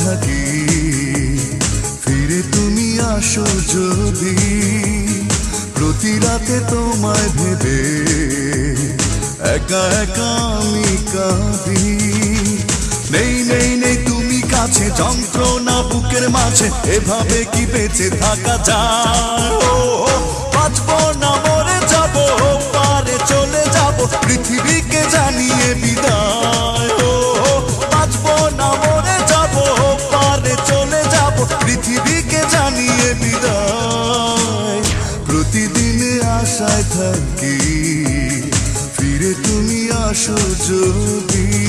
থাকি ফিরে তুমি আসো যদি, প্রতি রাতে তোমায় ভেবে, একা একা আমি কাঁদি। নেই নেই নেই তুমি কাছে, যন্ত্রণা বুকের মাঝে, এভাবে কি বেঁচে থাকা যায়? আশায় থাকি। ফিরে তুমি আসো যদি।